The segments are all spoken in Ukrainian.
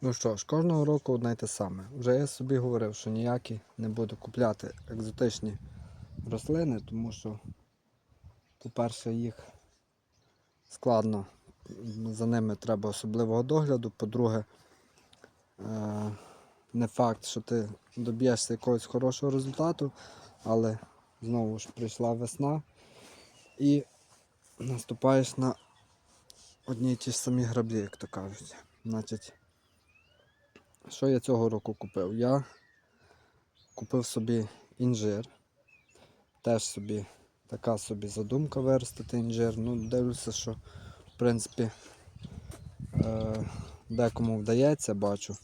Ну що ж, кожного року одне й те саме. Вже я собі говорив, що ніякі не буду купляти екзотичні рослини, тому що, по-перше, їх складно, за ними треба особливого догляду. По-друге, е, не факт, що ти доб'єшся якогось хорошого результату, але знову ж прийшла весна і наступаєш на одні й ті ж самі граблі, як то кажуть. Значить, що я цього року купив? Я купив собі інжир. Теж собі така собі задумка виростити інжир. Ну, дивлюся, що в принципі е, декому вдається, бачу,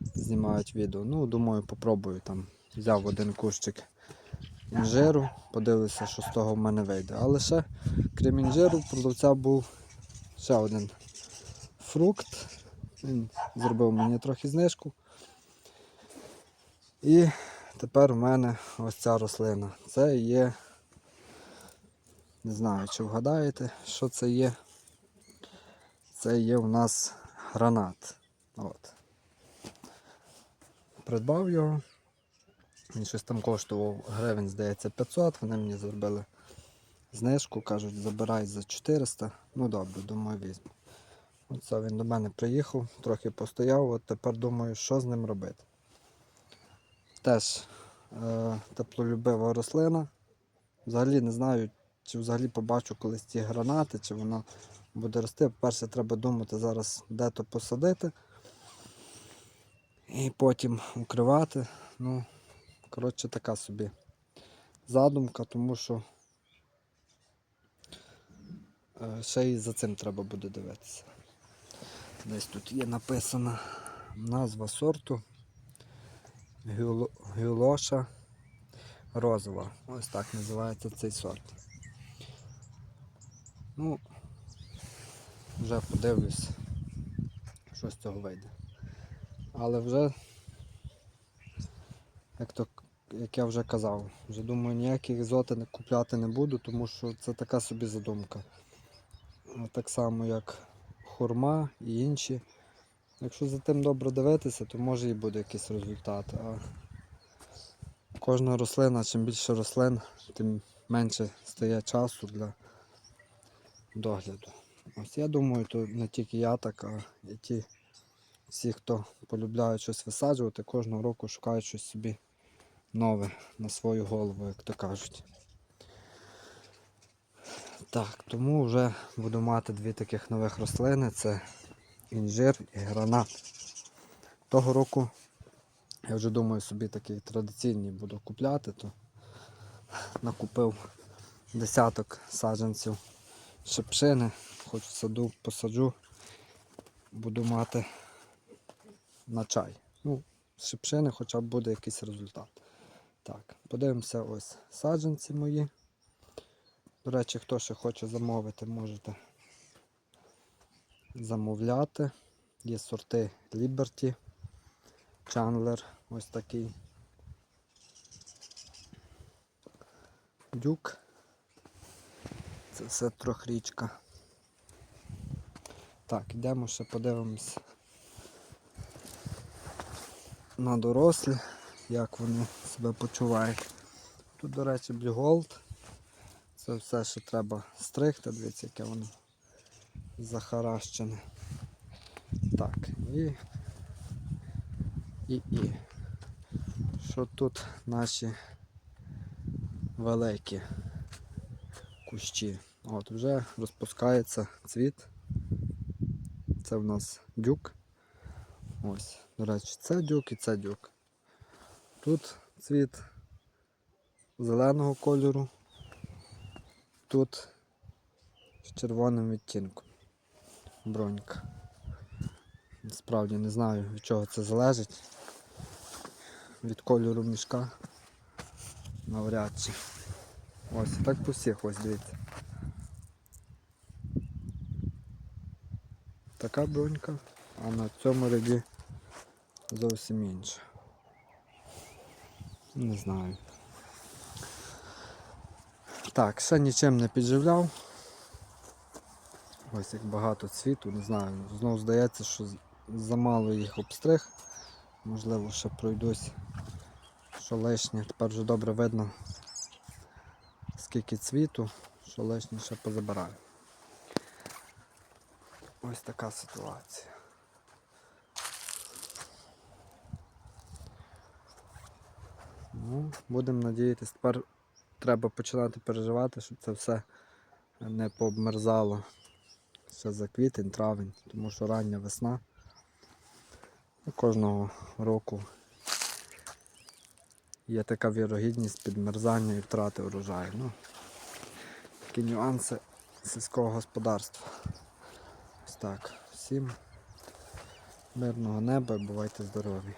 знімають відео. Ну, думаю, попробую там. Взяв один кущик інжиру, подивлюся, що з того в мене вийде. Але ще, крім інжиру, продавця був ще один фрукт. Він зробив мені трохи знижку. І тепер у мене ось ця рослина. Це є. Не знаю, чи вгадаєте, що це є. Це є у нас гранат. От. Придбав його. Він щось там коштував гривень, здається, 500. Вони мені зробили знижку, кажуть, забирай за 400. Ну добре, думаю, візьму. Оце він до мене приїхав, трохи постояв, от тепер думаю, що з ним робити. Теж е, теплолюбива рослина. Взагалі не знаю, чи взагалі побачу колись ці гранати, чи вона буде рости. Перше треба думати зараз, де то посадити. І потім укривати. Ну, коротше, така собі задумка, тому що е, ще й за цим треба буде дивитися. Десь тут є написана назва сорту Гюло- Гюлоша розова. Ось так називається цей сорт. Ну, вже подивлюсь, що з цього вийде. Але вже, як, то, як я вже казав, вже думаю, ніяких екзоти купляти не буду, тому що це така собі задумка. Так само, як хурма і інші. Якщо за тим добре дивитися, то може і буде якийсь результат. А кожна рослина, чим більше рослин, тим менше стає часу для догляду. Ось я думаю, то не тільки я так, а і ті всі, хто полюбляють щось висаджувати, кожного року шукають щось собі нове на свою голову, як то кажуть. Так, тому вже буду мати дві таких нових рослини. Це інжир і гранат. Того року я вже думаю собі такі традиційні буду купляти, то накупив десяток саджанців шипшини, хоч в саду посаджу, буду мати на чай. Ну, з шипшини хоча б буде якийсь результат. Так, подивимося ось саджанці мої. До речі, хто ще хоче замовити, можете замовляти. Є сорти Liberty, Chandler, ось такий. Дюк. Це все трьохрічка. Так, йдемо ще подивимось на дорослі, як вони себе почувають. Тут, до речі, Blue Gold. Це все, що треба стригти, дивіться, яке воно захаращене. Так, і, і, і. Що тут наші великі кущі? От вже розпускається цвіт. Це в нас дюк. Ось, до речі, це дюк і це дюк. Тут цвіт зеленого кольору, тут з червоним відтінком. Бронька. Справді не знаю від чого це залежить. Від кольору мішка. Навряд чи. Ось так по всіх ось дивіться. Така бронька, а на цьому ряді зовсім інша. Не знаю. Так, ще нічим не підживляв. Ось як багато цвіту, не знаю. Знову здається, що замало їх обстриг. Можливо, ще пройдусь, що лишнє. Тепер вже добре видно, скільки цвіту, що лишнє ще позабираю. Ось така ситуація. Ну, будемо надіятися, тепер треба починати переживати, щоб це все не пообмерзало ще за квітень, травень, тому що рання весна. Ну, Кожного року є така вірогідність підмерзання і втрати урожаю. Ну, такі нюанси сільського господарства. Ось так. Всім мирного неба, бувайте здорові.